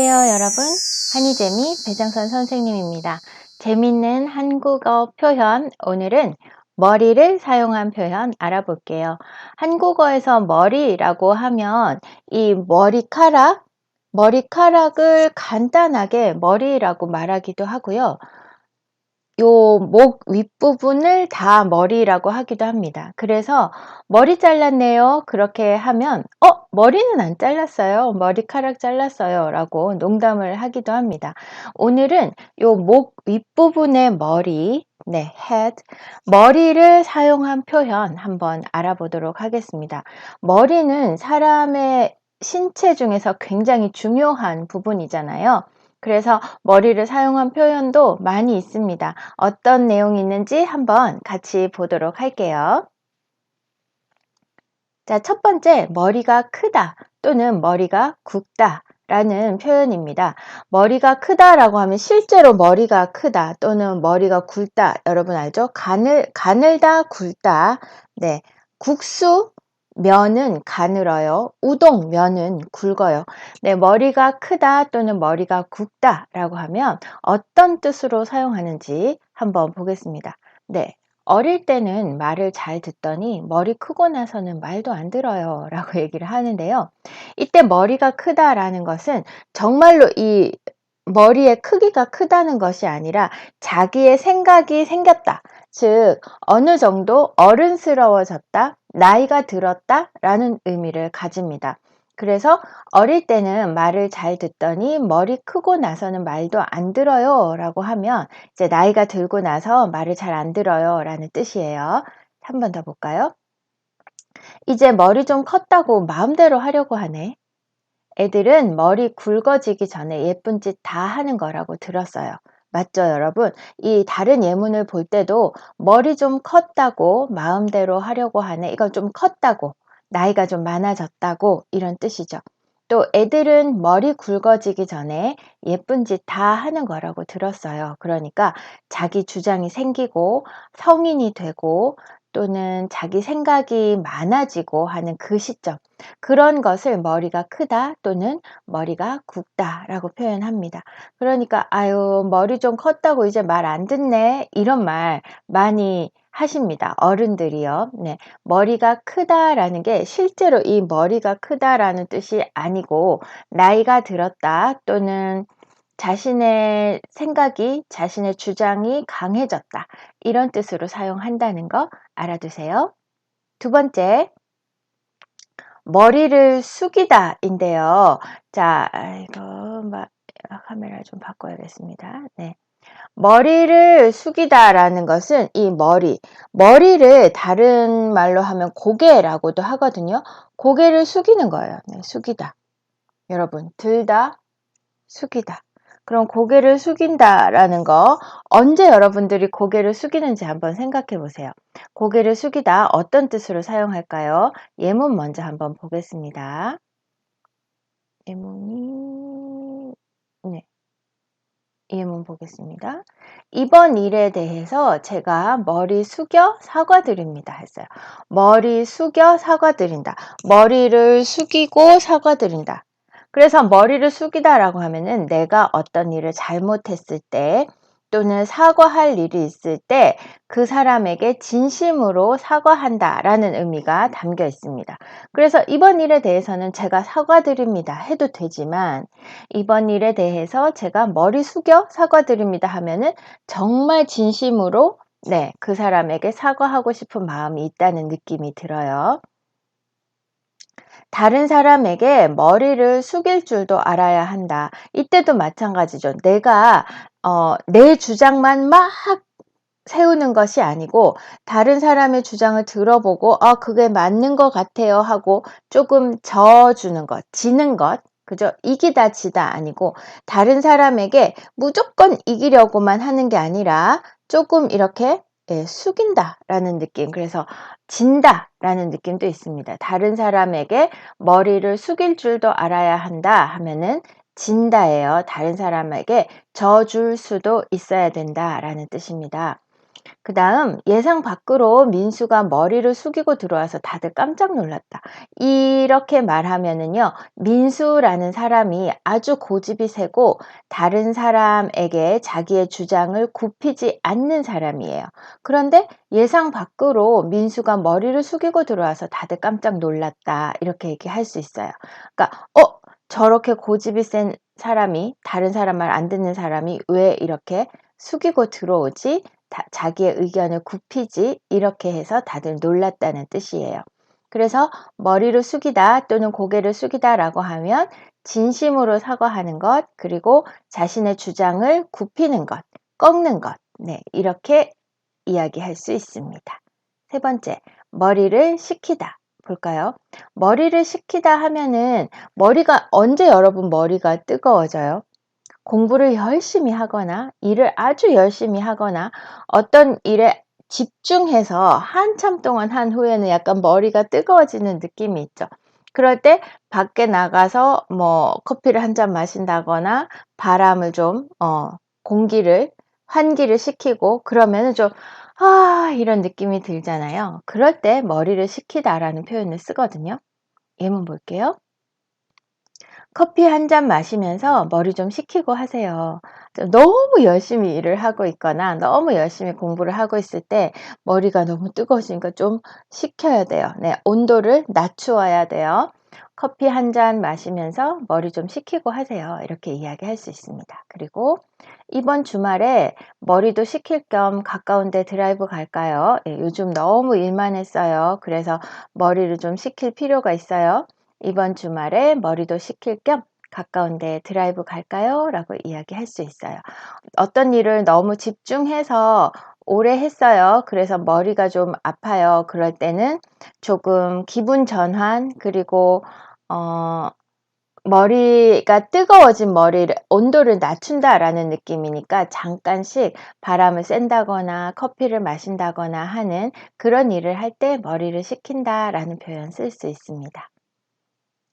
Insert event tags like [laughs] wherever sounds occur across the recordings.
안녕하세요, 여러분. 한이재미 배정선 선생님입니다. 재밌는 한국어 표현, 오늘은 머리를 사용한 표현 알아볼게요. 한국어에서 머리라고 하면 이 머리카락, 머리카락을 간단하게 머리라고 말하기도 하고요. 요 목 윗부분을 다 머리라고 하기도 합니다. 그래서 머리 잘랐네요. 그렇게 하면 어 머리는 안 잘랐어요. 머리카락 잘랐어요. 라고 농담을 하기도 합니다. 오늘은 요 목 윗부분의 머리 네, head. 머리를 사용한 표현 한번 알아보도록 하겠습니다. 머리는 사람의 신체 중에서 굉장히 중요한 부분이잖아요. 그래서 머리를 사용한 표현도 많이 있습니다. 어떤 내용이 있는지 한번 같이 보도록 할게요. 자, 첫 번째, 머리가 크다 또는 머리가 굵다. 라는 표현입니다. 머리가 크다라고 하면 실제로 머리가 크다 또는 머리가 굵다. 여러분 알죠? 가늘, 가늘다, 굵다. 네. 국수, 면은 가늘어요. 우동, 면은 굵어요. 네, 머리가 크다 또는 머리가 굵다 라고 하면 어떤 뜻으로 사용하는지 한번 보겠습니다. 네, 어릴 때는 말을 잘 듣더니 머리 크고 나서는 말도 안 들어요 라고 [laughs] 얘기를 하는데요. 이때 머리가 크다라는 것은 정말로 이 머리의 크기가 크다는 것이 아니라 자기의 생각이 생겼다. 즉, 어느 정도 어른스러워졌다, 나이가 들었다 라는 의미를 가집니다. 그래서 어릴 때는 말을 잘 듣더니 머리 크고 나서는 말도 안 들어요 라고 하면 이제 나이가 들고 나서 말을 잘 안 들어요 라는 뜻이에요. 한 번 더 볼까요? 이제 머리 좀 컸다고 마음대로 하려고 하네. 애들은 머리 굵어지기 전에 예쁜 짓 다 하는 거라고 들었어요. 맞죠, 여러분? 이 다른 예문을 볼 때도 머리 좀 컸다고 마음대로 하려고 하네. 이건 좀 컸다고, 나이가 좀 많아졌다고 이런 뜻이죠. 또 애들은 머리 굵어지기 전에 예쁜 짓 다 하는 거라고 들었어요. 그러니까 자기 주장이 생기고 성인이 되고 또는 자기 생각이 많아지고 하는 그 시점. 그런 것을 머리가 크다 또는 머리가 굵다 라고 표현합니다. 그러니까, 아유, 머리 좀 컸다고 이제 말 안 듣네. 이런 말 많이 하십니다. 어른들이요. 네. 머리가 크다라는 게 실제로 이 머리가 크다라는 뜻이 아니고, 나이가 들었다 또는 자신의 생각이, 자신의 주장이 강해졌다. 이런 뜻으로 사용한다는 거 알아두세요. 두 번째, 머리를 숙이다 인데요. 자, 이거 카메라 좀 바꿔야겠습니다. 네. 머리를 숙이다라는 것은 이 머리, 머리를 다른 말로 하면 고개라고도 하거든요. 고개를 숙이는 거예요. 네, 숙이다. 여러분, 들다, 숙이다. 그럼 고개를 숙인다라는 거 언제 여러분들이 고개를 숙이는지 한번 생각해 보세요. 고개를 숙이다 어떤 뜻으로 사용할까요? 예문 먼저 한번 보겠습니다. 예문이 네. 예문 보겠습니다. 이번 일에 대해서 제가 머리 숙여 사과드립니다 했어요. 머리 숙여 사과드린다. 머리를 숙이고 사과드린다. 그래서 머리를 숙이다라고 하면은 내가 어떤 일을 잘못했을 때 또는 사과할 일이 있을 때 그 사람에게 진심으로 사과한다라는 의미가 담겨 있습니다. 그래서 이번 일에 대해서는 제가 사과드립니다 해도 되지만 이번 일에 대해서 제가 머리 숙여 사과드립니다 하면은 정말 진심으로 네, 그 사람에게 사과하고 싶은 마음이 있다는 느낌이 들어요. 다른 사람에게 머리를 숙일 줄도 알아야 한다. 이때도 마찬가지죠. 내가 어, 내 주장만 막 세우는 것이 아니고 다른 사람의 주장을 들어보고 아 그게 맞는 것 같아요 하고 조금 져주는 것, 지는 것 그죠? 이기다 지다 아니고 다른 사람에게 무조건 이기려고만 하는 게 아니라 조금 이렇게 예, 숙인다 라는 느낌. 그래서 진다 라는 느낌도 있습니다. 다른 사람에게 머리를 숙일 줄도 알아야 한다 하면은 진다예요. 다른 사람에게 져줄 수도 있어야 된다 라는 뜻입니다. 그 다음 예상 밖으로 민수가 머리를 숙이고 들어와서 다들 깜짝 놀랐다. 이렇게 말하면은요, 민수라는 사람이 아주 고집이 세고 다른 사람에게 자기의 주장을 굽히지 않는 사람이에요. 그런데 예상 밖으로 민수가 머리를 숙이고 들어와서 다들 깜짝 놀랐다. 이렇게 얘기할 수 있어요. 그러니까, 어, 저렇게 고집이 센 사람이 다른 사람 말 안 듣는 사람이 왜 이렇게 숙이고 들어오지? 다, 자기의 의견을 굽히지? 이렇게 해서 다들 놀랐다는 뜻이에요. 그래서 머리를 숙이다 또는 고개를 숙이다 라고 하면 진심으로 사과하는 것, 그리고 자신의 주장을 굽히는 것, 꺾는 것. 네, 이렇게 이야기할 수 있습니다. 세 번째, 머리를 식히다. 볼까요? 머리를 식히다 하면은 머리가 언제 여러분 머리가 뜨거워져요? 공부를 열심히 하거나 일을 아주 열심히 하거나 어떤 일에 집중해서 한참 동안 한 후에는 약간 머리가 뜨거워지는 느낌이 있죠. 그럴 때 밖에 나가서 뭐 커피를 한 잔 마신다거나 바람을 좀, 어, 공기를, 환기를 시키고 그러면은 좀, 아, 이런 느낌이 들잖아요. 그럴 때 머리를 식히다라는 표현을 쓰거든요. 예문 볼게요. 커피 한 잔 마시면서 머리 좀 식히고 하세요. 너무 열심히 일을 하고 있거나 너무 열심히 공부를 하고 있을 때 머리가 너무 뜨거워지니까 좀 식혀야 돼요. 네, 온도를 낮추어야 돼요. 커피 한 잔 마시면서 머리 좀 식히고 하세요. 이렇게 이야기할 수 있습니다. 그리고 이번 주말에 머리도 식힐 겸 가까운 데 드라이브 갈까요? 예, 요즘 너무 일만 했어요. 그래서 머리를 좀 식힐 필요가 있어요. 이번 주말에 머리도 식힐 겸 가까운 데 드라이브 갈까요? 라고 이야기할 수 있어요. 어떤 일을 너무 집중해서 오래 했어요. 그래서 머리가 좀 아파요. 그럴 때는 조금 기분 전환, 그리고, 어, 머리가 뜨거워진 머리를, 온도를 낮춘다라는 느낌이니까 잠깐씩 바람을 쐰다거나 커피를 마신다거나 하는 그런 일을 할 때 머리를 식힌다라는 표현 쓸 수 있습니다.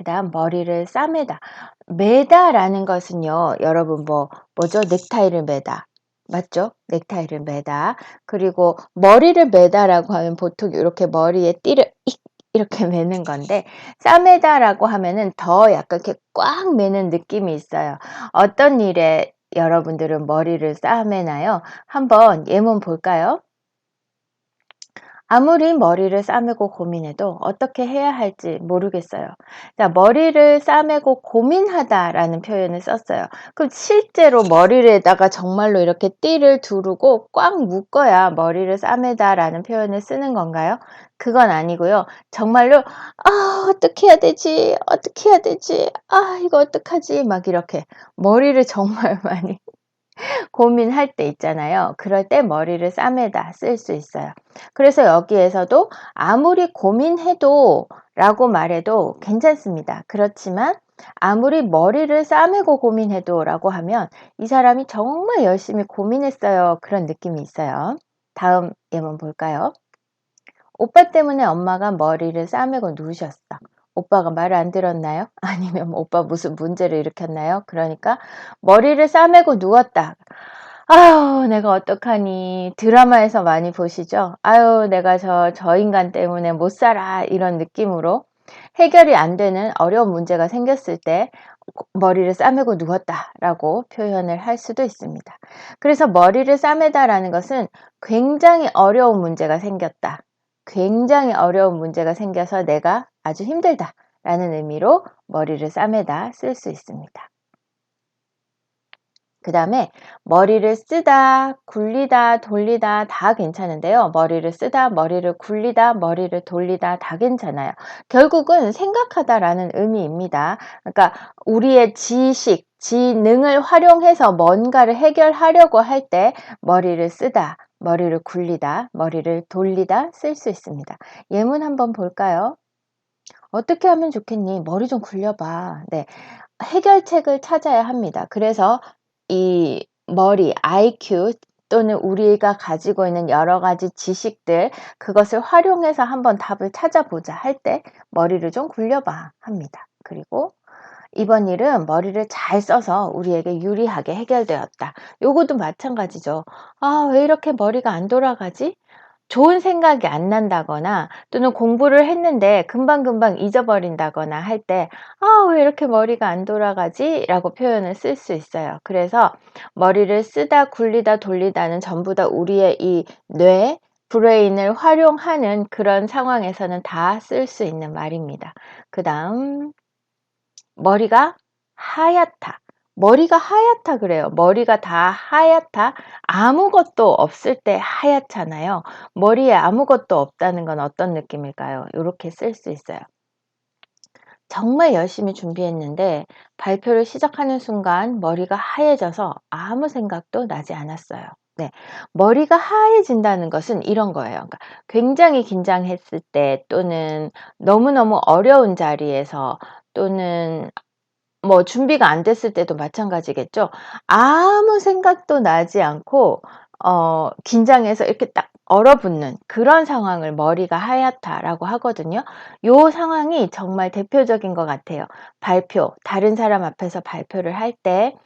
그 다음 머리를 싸매다. 매다라는 것은요, 여러분 뭐, 뭐죠? 넥타이를 매다. 맞죠? 넥타이를 매다. 그리고 머리를 매다라고 하면 보통 이렇게 머리에 띠를 이렇게 [laughs] 매는 건데 싸매다라고 하면은 더 약간 이렇게 꽉 매는 느낌이 있어요. 어떤 일에 여러분들은 머리를 싸매나요? 한번 예문 볼까요? 아무리 머리를 싸매고 고민해도 어떻게 해야 할지 모르겠어요. 자, 머리를 싸매고 고민하다라는 표현을 썼어요. 그럼 실제로 머리에다가 정말로 이렇게 띠를 두르고 꽉 묶어야 머리를 싸매다라는 표현을 쓰는 건가요? 그건 아니고요. 정말로 아, 어떻게 해야 되지? 어떻게 해야 되지? 아, 이거 어떡하지? 막 이렇게 머리를 정말 [laughs] 많이 고민할 때 있잖아요. 그럴 때 머리를 싸매다 쓸 수 있어요. 그래서 여기에서도 아무리 고민해도 라고 말해도 괜찮습니다. 그렇지만 아무리 머리를 싸매고 고민해도 라고 하면 이 사람이 정말 열심히 고민했어요. 그런 느낌이 있어요. 다음 예문 볼까요? 오빠 때문에 엄마가 머리를 싸매고 누우셨어. 오빠가 말을 안 들었나요? [laughs] 아니면 오빠 무슨 문제를 일으켰나요? 그러니까 머리를 싸매고 누웠다. 아유, 내가 어떡하니. 드라마에서 많이 보시죠? 아유, 내가 저, 저 인간 때문에 못 살아. 이런 느낌으로 해결이 안 되는 어려운 문제가 생겼을 때 머리를 싸매고 누웠다 라고 표현을 할 수도 있습니다. 그래서 머리를 싸매다라는 것은 굉장히 어려운 문제가 생겼다. 굉장히 어려운 문제가 생겨서 내가 아주 힘들다 라는 의미로 머리를 싸매다 쓸 수 있습니다. 그 다음에 머리를 쓰다, 굴리다, 돌리다 다 괜찮은데요. 머리를 쓰다, 머리를 굴리다, 머리를 돌리다 다 괜찮아요. 결국은 생각하다라는 의미입니다. 그러니까 우리의 지식, 지능을 활용해서 뭔가를 해결하려고 할 때 머리를 쓰다, 머리를 굴리다, 머리를 돌리다 쓸 수 있습니다. 예문 한번 볼까요? 어떻게 하면 좋겠니? 머리 좀 굴려봐. 네. 해결책을 찾아야 합니다. 그래서 이 머리, IQ 또는 우리가 가지고 있는 여러 가지 지식들, 그것을 활용해서 한번 답을 찾아보자 할 때 머리를 좀 굴려봐 합니다. 그리고 이번 일은 머리를 잘 써서 우리에게 유리하게 해결되었다. 요것도 마찬가지죠. 아, 왜 이렇게 머리가 안 돌아가지? 좋은 생각이 안 난다거나 또는 공부를 했는데 금방금방 잊어버린다거나 할 때, 아, 왜 이렇게 머리가 안 돌아가지? 라고 표현을 쓸 수 있어요. 그래서 머리를 쓰다, 굴리다, 돌리다는 전부 다 우리의 이 뇌, 브레인을 활용하는 그런 상황에서는 다 쓸 수 있는 말입니다. 그 다음, 머리가 하얗다. 머리가 하얗다 그래요. 머리가 다 하얗다. 아무것도 없을 때 하얗잖아요. 머리에 아무것도 없다는 건 어떤 느낌일까요? 이렇게 쓸 수 있어요. 정말 열심히 준비했는데 발표를 시작하는 순간 머리가 하얘져서 아무 생각도 나지 않았어요. 네. 머리가 하얘진다는 것은 이런 거예요. 그러니까 굉장히 긴장했을 때 또는 너무너무 어려운 자리에서 또는 뭐 준비가 안 됐을 때도 마찬가지겠죠. 아무 생각도 나지 않고 어 긴장해서 이렇게 딱 얼어붙는 그런 상황을 머리가 하얗다라고 하거든요. 요 상황이 정말 대표적인 것 같아요. 발표, 다른 사람 앞에서 발표를 할 때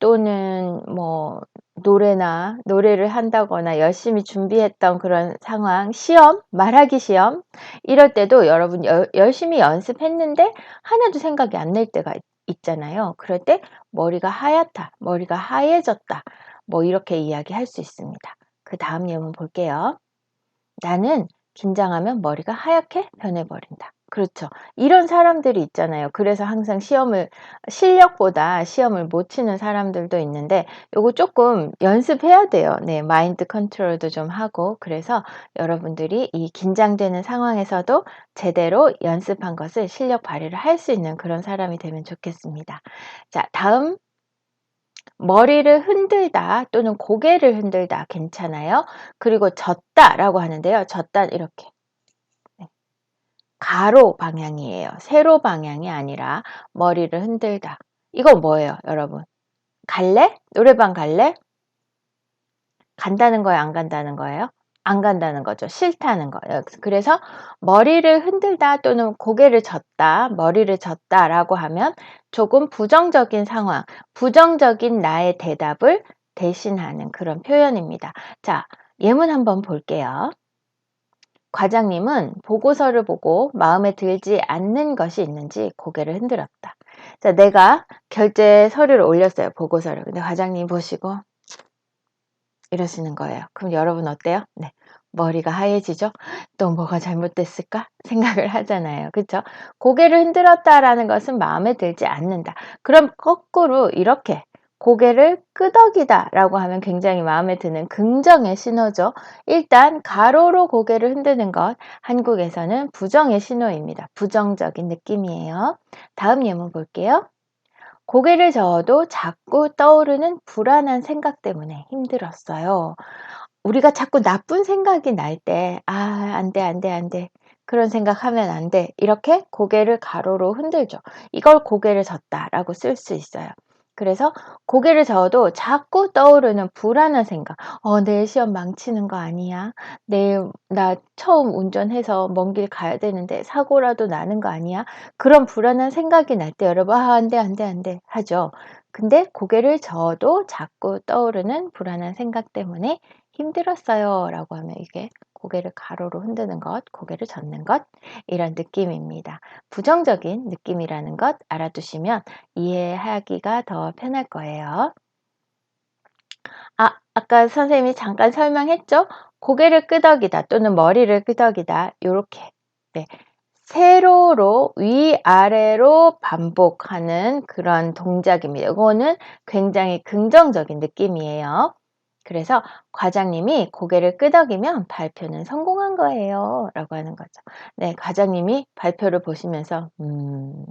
또는 뭐 노래나 노래를 한다거나 열심히 준비했던 그런 상황, 시험, 말하기 시험 이럴 때도 여러분 여, 열심히 연습했는데 하나도 생각이 안 날 때가 있잖아요. 그럴 때 머리가 하얗다, 머리가 하얘졌다. 뭐 이렇게 이야기할 수 있습니다. 그 다음 예문 볼게요. 나는 긴장하면 머리가 하얗게 변해버린다. 그렇죠. 이런 사람들이 있잖아요. 그래서 항상 시험을 실력보다 시험을 못 치는 사람들도 있는데 요거 조금 연습해야 돼요. 네, 마인드 컨트롤도 좀 하고 그래서 여러분들이 이 긴장되는 상황에서도 제대로 연습한 것을 실력 발휘를 할 수 있는 그런 사람이 되면 좋겠습니다. 자, 다음 머리를 흔들다 또는 고개를 흔들다 괜찮아요. 그리고 졌다라고 하는데요. 졌다 이렇게 가로 방향이에요. 세로 방향이 아니라 머리를 흔들다. 이거 뭐예요, 여러분? 갈래? 노래방 갈래? 간다는 거예요, 안 간다는 거예요? 안 간다는 거죠. 싫다는 거예요. 그래서 머리를 흔들다 또는 고개를 젓다, 머리를 젓다라고 하면 조금 부정적인 상황, 부정적인 나의 대답을 대신하는 그런 표현입니다. 자, 예문 한번 볼게요. 과장님은 보고서를 보고 마음에 들지 않는 것이 있는지 고개를 흔들었다. 자, 내가 결제 서류를 올렸어요. 보고서를. 근데 과장님 보시고 이러시는 거예요. 그럼 여러분 어때요? 네. 머리가 하얘지죠? 또 뭐가 잘못됐을까? 생각을 하잖아요. 그쵸? 고개를 흔들었다라는 것은 마음에 들지 않는다. 그럼 거꾸로 이렇게 고개를 끄덕이다 라고 하면 굉장히 마음에 드는 긍정의 신호죠. 일단 가로로 고개를 흔드는 것 한국에서는 부정의 신호입니다. 부정적인 느낌이에요. 다음 예문 볼게요. 고개를 저어도 자꾸 떠오르는 불안한 생각 때문에 힘들었어요. 우리가 자꾸 나쁜 생각이 날 때, 아, 안 돼, 안 돼, 안 돼. 그런 생각하면 안 돼. 이렇게 고개를 가로로 흔들죠. 이걸 고개를 졌다라고 쓸 수 있어요. 그래서 고개를 저어도 자꾸 떠오르는 불안한 생각. 어, 내일 시험 망치는 거 아니야? 내일 나 처음 운전해서 먼 길 가야 되는데 사고라도 나는 거 아니야? 그런 불안한 생각이 날 때 여러분, 아, 안 돼, 안 돼, 안 돼. 하죠. 근데 고개를 저어도 자꾸 떠오르는 불안한 생각 때문에 힘들었어요. 라고 하면 이게 고개를 가로로 흔드는 것, 고개를 젓는 것, 이런 느낌입니다. 부정적인 느낌이라는 것 알아두시면 이해하기가 더 편할 거예요. 아, 아까 선생님이 잠깐 설명했죠? 고개를 끄덕이다 또는 머리를 끄덕이다. 이렇게. 네. 세로로 위아래로 반복하는 그런 동작입니다. 이거는 굉장히 긍정적인 느낌이에요. 그래서 과장님이 고개를 끄덕이면 발표는 성공한 거예요. 라고 하는 거죠. 네, 과장님이 발표를 보시면서, 음,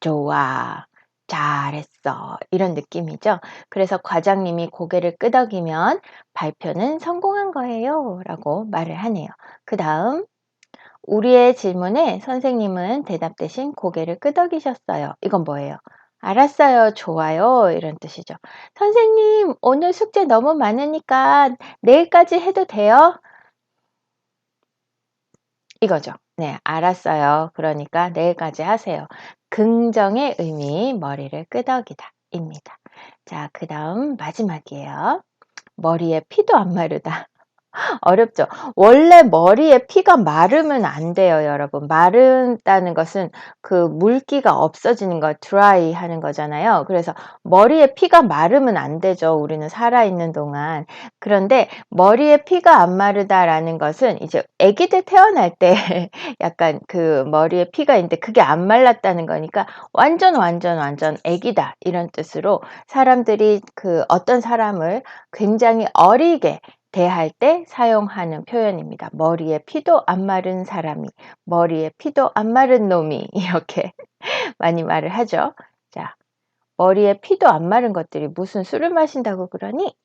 좋아. 잘했어. 이런 느낌이죠. 그래서 과장님이 고개를 끄덕이면 발표는 성공한 거예요. 라고 말을 하네요. 그 다음, 우리의 질문에 선생님은 대답 대신 고개를 끄덕이셨어요. 이건 뭐예요? 알았어요. 좋아요. 이런 뜻이죠. 선생님, 오늘 숙제 너무 많으니까 내일까지 해도 돼요? 이거죠. 네, 알았어요. 그러니까 내일까지 하세요. 긍정의 의미 머리를 끄덕이다 입니다. 자, 그 다음 마지막이에요. 머리에 피도 안 마르다. 어렵죠. 원래 머리에 피가 마르면 안 돼요, 여러분. 마른다는 것은 그 물기가 없어지는 거, 드라이 하는 거잖아요. 그래서 머리에 피가 마르면 안 되죠. 우리는 살아 있는 동안. 그런데 머리에 피가 안 마르다라는 것은 이제 아기들 태어날 때 [laughs] 약간 그 머리에 피가 있는데 그게 안 말랐다는 거니까 완전 완전 완전 아기다 이런 뜻으로 사람들이 그 어떤 사람을 굉장히 어리게 대할 때 사용하는 표현입니다. 머리에 피도 안 마른 사람이, 머리에 피도 안 마른 놈이 [laughs] 이렇게 많이 말을 하죠. 자, 머리에 피도 안 마른 것들이 무슨 술을 마신다고 그러니?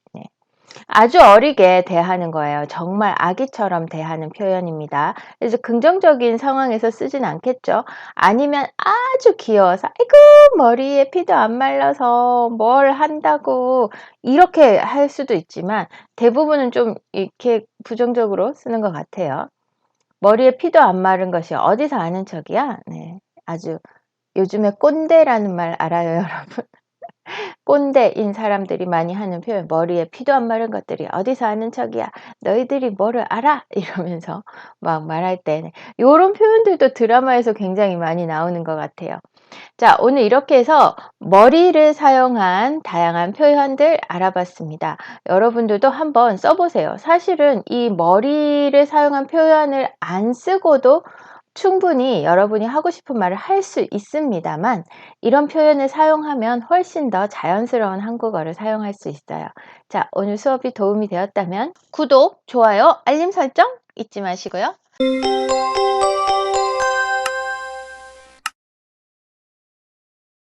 네. 아주 어리게 대하는 거예요. 정말 아기처럼 대하는 표현입니다. 그래서 긍정적인 상황에서 쓰진 않겠죠. 아니면 아주 귀여워서 아이고 머리에 피도 안 말라서 뭘 한다고 이렇게 할 수도 있지만 대부분은 좀 이렇게 부정적으로 쓰는 것 같아요. 머리에 피도 안 마른 것이 어디서 아는 척이야? 네. 아주 요즘에 꼰대라는 말 알아요, [laughs] 여러분? 꼰대인 사람들이 많이 하는 표현, 머리에 피도 안 마른 것들이 어디서 아는 척이야. 너희들이 뭐를 알아? [laughs] 이러면서 막 말할 때, 이런 표현들도 드라마에서 굉장히 많이 나오는 것 같아요. 자, 오늘 이렇게 해서 머리를 사용한 다양한 표현들 알아봤습니다. 여러분들도 한번 써보세요. 사실은 이 머리를 사용한 표현을 안 쓰고도 충분히 여러분이 하고 싶은 말을 할 수 있습니다만 이런 표현을 사용하면 훨씬 더 자연스러운 한국어를 사용할 수 있어요. 자, 오늘 수업이 도움이 되었다면 구독, 좋아요, 알림 설정 잊지 마시고요.